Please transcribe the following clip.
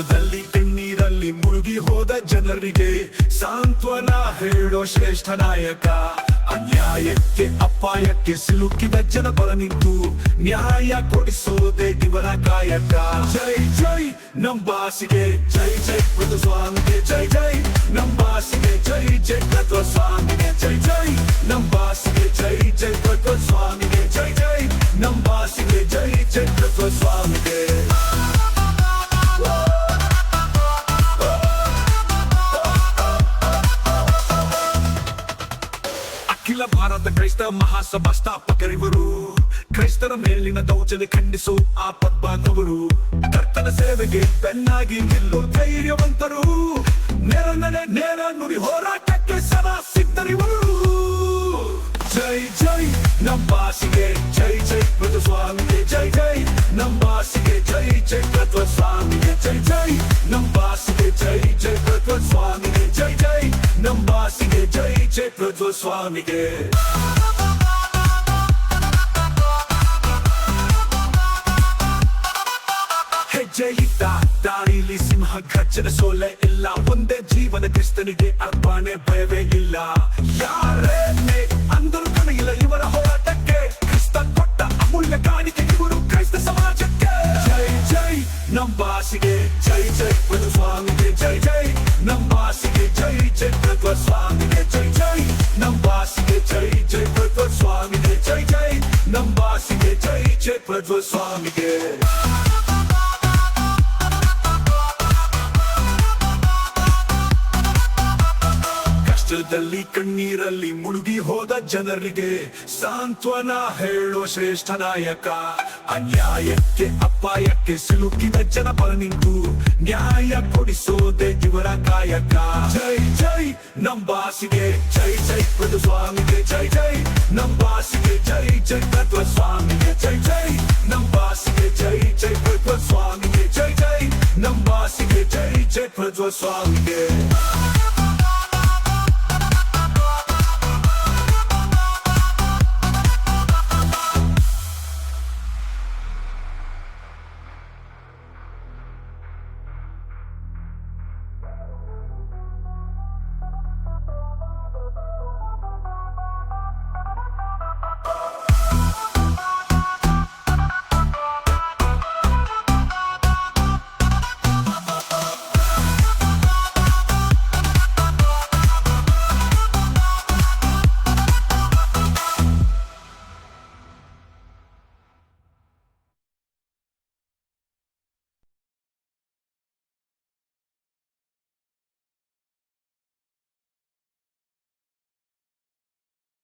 ಕಣ್ಣೀರಲ್ಲಿ ಮುಳುಗಿ ಹೋದ ಜನರಿಗೆ ಸಾಂತ್ವನ ಹೇಳೋ ಶ್ರೇಷ್ಠ ನಾಯಕ. ಅನ್ಯಾಯಕ್ಕೆ, ಅಪಾಯಕ್ಕೆ ಸಿಲುಕಿದ ಜನಪರ ನಿಂತು ನ್ಯಾಯ ಕೊಡಿಸೋದೇ ಇವರ ಕಾಯಕ. ಜೈ ಜೈ, ನಂಬಾಸಿಗೆ. ಜೈ ಜೈ, ಮೃದು ಸ್ವಾಮಿಗೆ. ಅಖಿಲ ಭಾರತ ಕ್ರೈಸ್ತ ಮಹಾಸಭಾ ಸ್ಥಾಪಕರಿವರು ಕ್ರೈಸ್ತರ ಮೇಲಿನ ದೌರ್ಜನ್ಯ ಖಂಡಿಸು ಆ ಪದ್ಮನವರು ಕರ್ತನ ಸೇವೆಗೆ ಬೆನ್ನಾಗಿ ನಿಲ್ಲು ಧೈರ್ಯವಂತರು. ನೇರ ನಡೆ, ನೇರ ನುಡಿ ಹೋರಾಟಕ್ಕೆ ಸದಾ ಸಿದ್ಧರಿವರು. ಜೈ ಜೈ, ನಂಬಾಸಿಗೆ ಜೈ ಜೈ ಮೃದು ಸ್ವಾಮಿಗೆ ಜೈ ಜೈ, ನಂಬಾಸಿಗೆ ಜೈ ಜೈ ತತ್ವ ಸ್ವಾಮಿಗೆ ಜೈ ಜೈ, ನಂಬಾಸಿಗೆ ಜೈ ಜೈ ತತ್ವ ಸ್ವಾಮಿ ನಂಬಾಸಿಗೆ ಜೈ ಜೈ ತತ್ವ ಸ್ವಾಮಿಗೆ ಹೆಜ್ಜೆ ಇದ್ದ ದಾರಿಲಿ ಸಿಂಹ ಗರ್ಜನ ಸೋಲೆ ಇಲ್ಲ ಒಂದೇ ಜೀವನ ಕ್ರಿಸ್ತನಿಗೆ ಅರ್ಪಣೆ, ಭಯವೇ ಇಲ್ಲ. ಯಾರೇ ಅಂದರು ಕಣಗಿಲ್ಲ ಇವರ ಹೋರಾಟಕ್ಕೆ. ಕ್ರಿಸ್ತ ಕೊಟ್ಟ ಅಮೂಲ್ಯ ಕಾಣಿಕೆ ಇವರು ಕ್ರೈಸ್ತ ಸಮಾಜಕ್ಕೆ. ಜೈ ಜೈ ನಂಬಾಸಿಗೆ ಜೈ ಜೈ ಮಧು ಸ್ವಾಮಿಗೆ ಜೈ ಜೈ ಜೈ. Swami de Jai Jai Nambasi de Jai Jai Bhagwat Swami de Jai Jai Nambasi de Jai Jai Bhagwat Swami de ಕಷ್ಟದಲ್ಲಿ ಕಣ್ಣೀರಲ್ಲಿ ಮುಳುಗಿ ಹೋದ ಜನರಿಗೆ ಸಾಂತ್ವನ ಹೇಳೋ ಶ್ರೇಷ್ಠ ನಾಯಕ. ಅನ್ಯಾಯಕ್ಕೆ ಅಪಾಯಕ್ಕೆ ಸಿಲುಕಿದ ಜನಪರ ನಿಂತು ನ್ಯಾಯ ಕೊಡಿಸೋದೆ ಇವರ ಕಾಯಕ. ಜೈ ಜೈ ನಂಬಾಸಿಗೆ, ಜೈ ಜೈ ಮೃದು ಸ್ವಾಮಿಗೆ, ಜೈ ಜೈ ನಂಬಾಸಿಗೆ, ಜೈ ಜೈ ತತ್ವ ಸ್ವಾಮಿಗೆ, ಜೈ ಜೈ ನಂಬಾಸಿಗೆ, ಜೈ ಜೈ ಪ್ರದ್ವ ಸ್ವಾಮಿಗೆ, ಜೈ ಜೈ ನಂಬಾಸಿಗೆ, ಜೈ ಜೈ ಪ್ರದ್ವ ಸ್ವಾಮಿಗೆ.